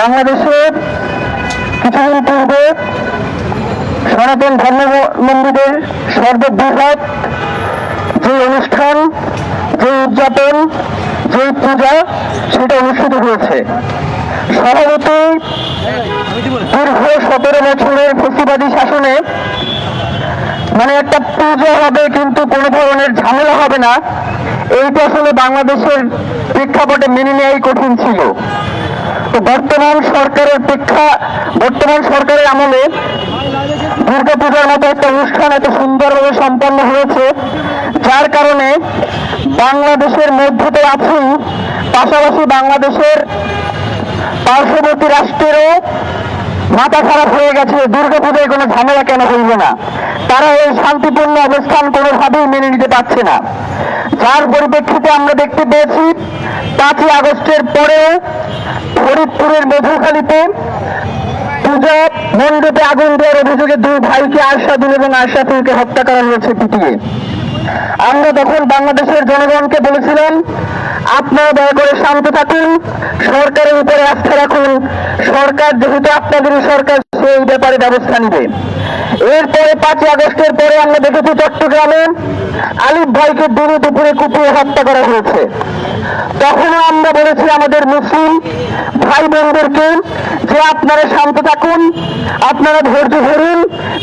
বাংলাদেশে কিছুদিন পূর্বে সনাতন ধর্মাবলম্বীদের সর্ববৃহৎ যে অনুষ্ঠান, যে উদযাপন, যে পূজা, সেটা অনুষ্ঠিত হয়েছে। স্বভাবতই দীর্ঘ সতেরো বছরের ফেসিবাদী শাসনে মানে একটা পুজো হবে কিন্তু কোনো ধরনের ঝামেলা হবে না। এইটা আসলে বাংলাদেশের প্রেক্ষাপটে মেনে নেওয়াই কঠিন ছিল। বর্তমান সরকারের প্রেক্ষা, বর্তমান সরকারের আমলে দুর্গাপূজার মতো একটা অনুষ্ঠান এত সুন্দরভাবে সম্পন্ন হয়েছে, যার কারণে বাংলাদেশের মধ্যে তো আছেই পাশাপাশি বাংলাদেশের পার্শ্ববর্তী রাষ্ট্রেরও মাথা খারাপ হয়ে গেছে দুর্গা পূজায় কোনো ঝামেলা কেন হইবে না? তারা এই শান্তিপূর্ণ অবস্থান কোনোভাবেই মেনে নিতে পারছে না। যার পরিপ্রেক্ষিতে আমরা দেখতে পেয়েছি, পাঁচই আগস্টের পরে ফরিদপুরের মধুখালীতে পূজা, মণ্ডপে আগুন দেওয়ার অভিযোগে দুই ভাইকে আরশাদুল এবং আরশাদুলকে হত্যা করা হয়েছে পিটিয়ে। আমরা তখন বাংলাদেশের জনগণকে বলেছিলাম আপনারা দয়া করে শান্ত থাকুন, সরকারের উপরে আস্থা রাখুন। সরকার যেহেতু আপনাদেরই সরকার সেই ব্যাপারে ব্যবস্থা নিবে। এরপরে পাঁচই আগস্টের পরে আমরা দেখেছি চট্টগ্রামে আলিফ ভাইকে দিনে দুপুরে কুপিয়ে হত্যা করা হয়েছে। তখনও আমরা বলেছি আমাদের মুসলিম ভাই বোনদেরকে যে আপনারা শান্ত থাকুন, আপনারা ধৈর্য ধরুন,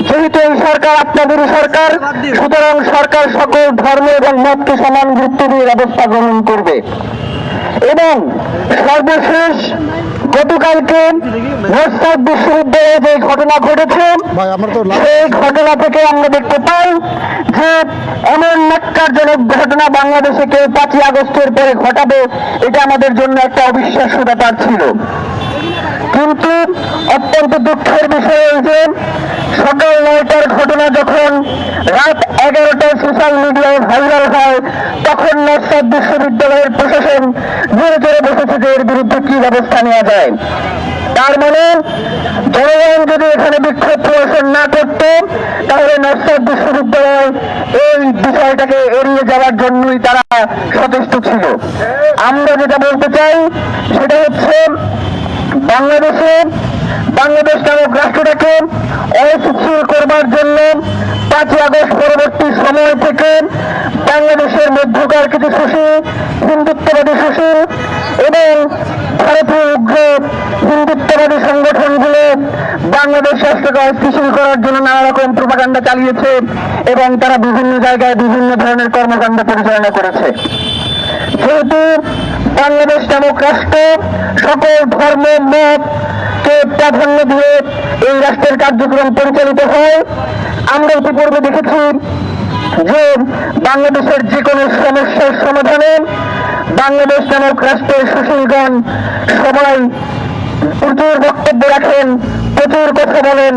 যেহেতু এই সরকার আপনাদেরই সরকার, সুতরাং সরকার সকল ধর্ম এবং মতকে সমান গুরুত্ব দিয়ে ব্যবস্থা গ্রহণ করবে। এবং সর্বশেষ গতকালকে মোস্তাদ বিশ্ববিদ্যালয়ে যে ঘটনা ঘটেছে সেই ঘটনা থেকে আমরা দেখতে পাই যে এমন ন্যাক্কারজনক ঘটনা বাংলাদেশে কেউ পাঁচই আগস্টের পরে ঘটাবে এটা আমাদের জন্য একটা অবিশ্বাস্য ব্যাপার ছিল। কিন্তু অত্যন্ত দুঃখের বিষয় যে সকাল নয়টার ঘটনা যখন রাত এগারোটায় সোশ্যাল মিডিয়ায় ভাইরাল হয়, তখন নর্সাদ বিশ্ববিদ্যালয়ের প্রশাসন জোরে জোরে বসেছে যে এর বিরুদ্ধে কি ব্যবস্থা নেওয়া যায়। তার মানে জনগণ যদি এখানে বিক্ষোভ প্রদর্শন না করত, তাহলে নর্সাদ বিশ্ববিদ্যালয় এই বিষয়টাকে এড়িয়ে যাওয়ার জন্যই তারা সচেষ্ট ছিল। আমরা যেটা বলতে চাই, সেটা হচ্ছে বাংলাদেশে বাংলাদেশ নামক রাষ্ট্রটাকে অসুস্থির করবার জন্য পাঁচই আগস্ট পরবর্তী সময় থেকে বাংলাদেশের মধ্যকার কিছু শোষী হিন্দুত্ববাদী শোষী এবং ভারতীয় উগ্র হিন্দুত্ববাদী সংগঠনগুলো বাংলাদেশ রাষ্ট্রকে অস্থিতিশীল করার জন্য নানা রকম প্রপাগান্ডা চালিয়েছে এবং তারা বিভিন্ন জায়গায় বিভিন্ন ধরনের কর্মকাণ্ড পরিচালনা করেছে। যেহেতু বাংলাদেশ নামক রাষ্ট্র, সকল ধর্ম, মত কে প্রাধান্য দিয়ে এই রাষ্ট্রের কার্যক্রম পরিচালিত হয়, আমরা ইতিপূর্বে দেখেছি যে বাংলাদেশের যে কোনো সমস্যার সমাধানে বাংলাদেশ নামক রাষ্ট্রের সুশীলগণ সবাই প্রচুর বক্তব্য রাখেন, প্রচুর কথা বলেন,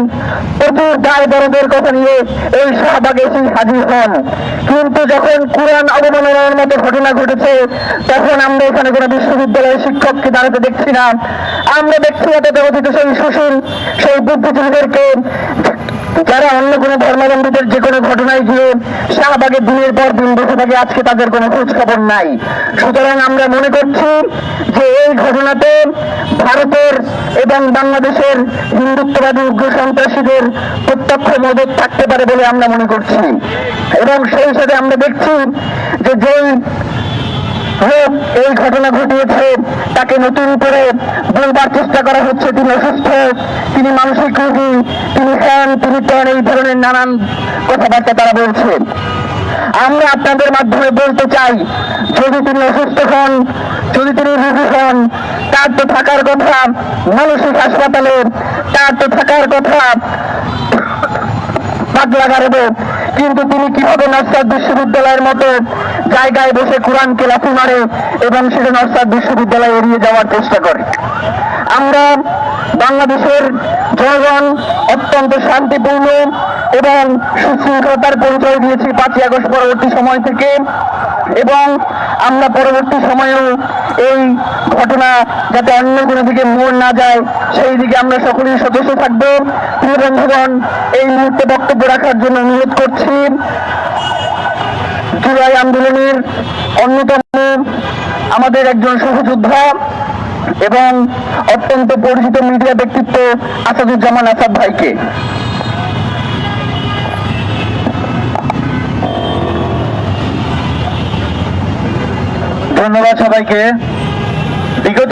প্রচুর দায় দরদের কথা নিয়ে এই শাহবাগে এসে হাজির হন। কিন্তু যখন কোরআন অবমাননার মতো ঘটনা ঘটেছে, তখন আমরা এখানে কোনো বিশ্ববিদ্যালয়ের শিক্ষককে দাঁড়াতে দেখছি না। আমরা এত অতীত সেই সুশীল সেই বুদ্ধিজীবীদেরকে, যারা অন্য কোনো ধর্মাবলম্বীদের যে কোনো ঘটনায় গিয়ে শাহবাগে দিনের পর দিন বসে থাকে, আজকে তাদের কোনো খোঁজ খবর নাই। সুতরাং আমরা মনে করছি যে এই ঘটনাতে ভারতের এবং বাংলাদেশের হিন্দুত্ববাদী, উগ্র সন্ত্রাসীদের প্রত্যক্ষ মদত থাকতে পারে বলে আমরা মনে করছি। এবং সেই সাথে আমরা দেখছি যে যেই লোক এই ঘটনা ঘটিয়েছে। তাকে নতুন করে বলবার চেষ্টা করা হচ্ছে। তিনি অসুস্থ, তিনি মানসিক রোগী, তিনি খান তিনি তেন এই ধরনের নানান কথাবার্তা তারা বলছে। আমরা আপনাদের মাধ্যমে বলতে চাই, যদি তিনি অসুস্থ হন, যদি তিনি রোগী হন, তার তো থাকার কথা। মানসিক হাসপাতালে তার তো থাকার কথা। পাগলাগারে কিন্তু তিনি কীভাবে নরসাদ বিশ্ববিদ্যালয়ের মতো জায়গায় বসে কোরআনকে লাফি মারে এবং সেটা নরসাদ বিশ্ববিদ্যালয়ে এড়িয়ে যাওয়ার চেষ্টা করে? আমরা বাংলাদেশের জনগণ অত্যন্ত শান্তিপূর্ণ এবং সুশৃঙ্খলতার পরিচয় দিয়েছি পাঁচই আগস্ট পরবর্তী সময় থেকে। এবং আমরা পরবর্তী সময়েও এই ঘটনা যাতে অন্য কোনো দিকে মোড় না যায়, সেই দিকে আমরা সকলেই সদস্য থাকব। প্রিয় বন্ধুগণ, এই মুহূর্তে বক্তব্য রাখার জন্য অনুরোধ করছি, জুলাই আন্দোলনের অন্যতম আমাদের একজন সহযোদ্ধা এবং অত্যন্ত পরিচিত মিডিয়া ব্যক্তিত্ব আসাদুজ্জামান আসাদ ভাইকে। ধন্যবাদ সবাইকে।